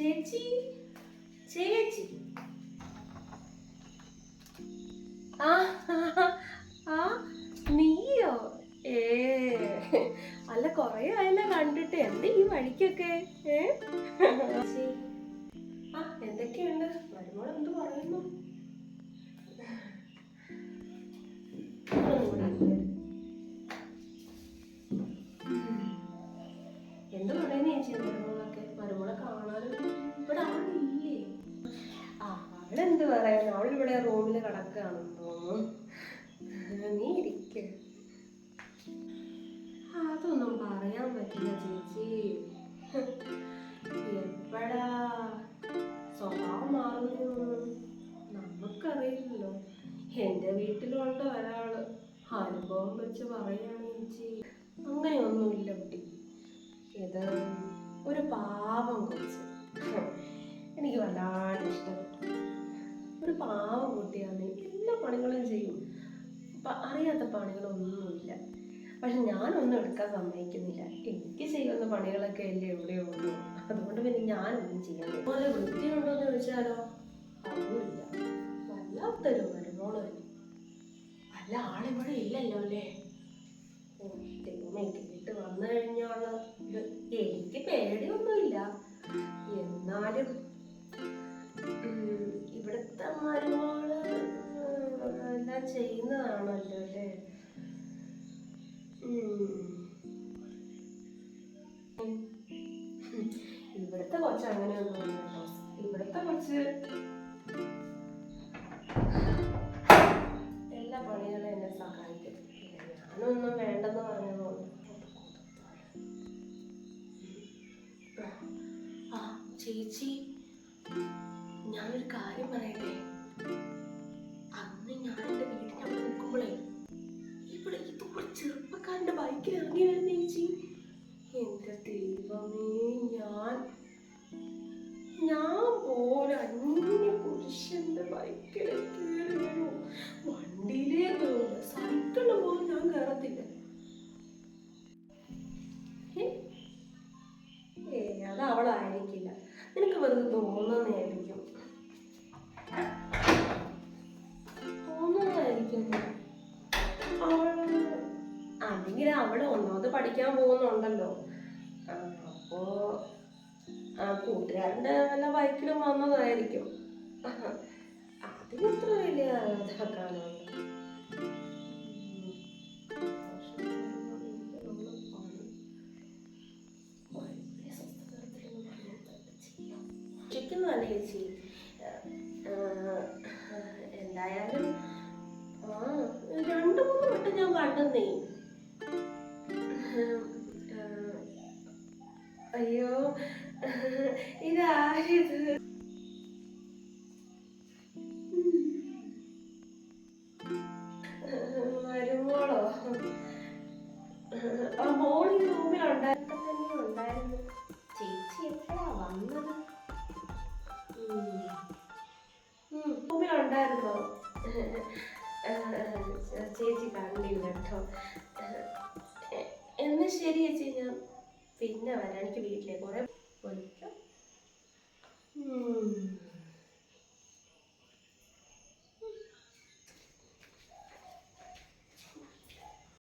ചേച്ചി ചേച്ചി. ആ ആ നീയോ? ഏ അല്ല കൊറേ ആയല്ലോ കണ്ടിട്ട്. എന്ത് ഈ വഴിക്കൊക്കെ? ഏ? ആ എന്തൊക്കെയുണ്ട്? മരുമോൾ എന്ത് പറയുന്നു. അവളെന്ത് പറയാൻ അവളിവിടെ റൂമിൽ കിടക്കുകയാണെന്ന് തോന്നുന്നു നീ ഇരിക്ക. അതൊന്നും പറയാൻ പറ്റില്ല ചേച്ചി. എപ്പോഴാ? സ്വഭാവം മാറുന്നു. നമുക്കറിയില്ലല്ലോ. എന്റെ വീട്ടിലുണ്ട് ഒരാൾ. അനുഭവം വെച്ച് പറയാണ് ചേച്ചി. അങ്ങനെയൊന്നുമില്ല കുട്ടി. ഇത് ഒരു പാവം കൊച്ച്. എനിക്ക് വല്ലാണ്ട് ഇഷ്ടപ്പെട്ടു. ഒരു പാവ കുട്ടിയാണ്. എല്ലാ പണികളും ചെയ്യും. അറിയാത്ത പണികളൊന്നുമില്ല. പക്ഷെ ഞാനൊന്നും എടുക്കാൻ സമ്മതിക്കുന്നില്ല. എനിക്ക് ചെയ്യുന്ന പണികളൊക്കെ അല്ലേ എവിടെ ഉള്ളൂ. അതുകൊണ്ട് പിന്നെ ഞാനൊന്നും ചെയ്യാൻ പോലെ വൃത്തിയുണ്ടോ എന്ന് ചോദിച്ചാലോ? അതുമില്ല. വല്ലാത്തൊരു മരുമോൾ. തന്നെ വല്ല ആളിവിടെ ഇല്ലല്ലോ അല്ലേ? ദൈവമേ കേട്ട് വന്നു കഴിഞ്ഞാണ് ചെയ്യുന്നതാണല്ലോ അല്ലേ. ഇവിടുത്തെ കുറച്ച് അങ്ങനെയൊന്നും കേട്ടോ. ഇവിടുത്തെ കൊച്ച് എല്ലാ പണികളും എന്നെ സഹായിക്കും. ഞാനൊന്നും വേണ്ടെന്ന് പറഞ്ഞതുകൊണ്ട് ആ ചേച്ചി ഞാനൊരു കാര്യം പറയട്ടെ? നിനക്ക് വെറുതെ തോന്നുന്നതായിരിക്കും. തോന്നുന്നതായിരിക്കും അല്ലെങ്കിൽ അവൾ ഒന്നാമത് പഠിക്കാൻ പോകുന്നുണ്ടല്ലോ. അപ്പോ ആ കൂട്ടുകാരന്റെ വല്ല ബൈക്കിലും വന്നതായിരിക്കും. അതിനത്ര വലിയ ഇതാക്കാനുണ്ട് ചിക്കുന്നതല്ലേ ചേച്ചി എന്തായാലും ആ രണ്ടു മൂന്ന് വട്ടം ഞാൻ കണ്ടെന്നേ. അയ്യോ ഇതാരിത്? മരുമോളോ ആ മോളി റൂമിൽ ഉണ്ടായിരുന്നോ. ചേച്ചി കണ്ടില്ല കേട്ടോ. എന്നാ ശരി ചേച്ചി ഞാൻ പിന്നെ വരാം. എനിക്ക് വീട്ടിലേക്ക് കുറെ ഉം.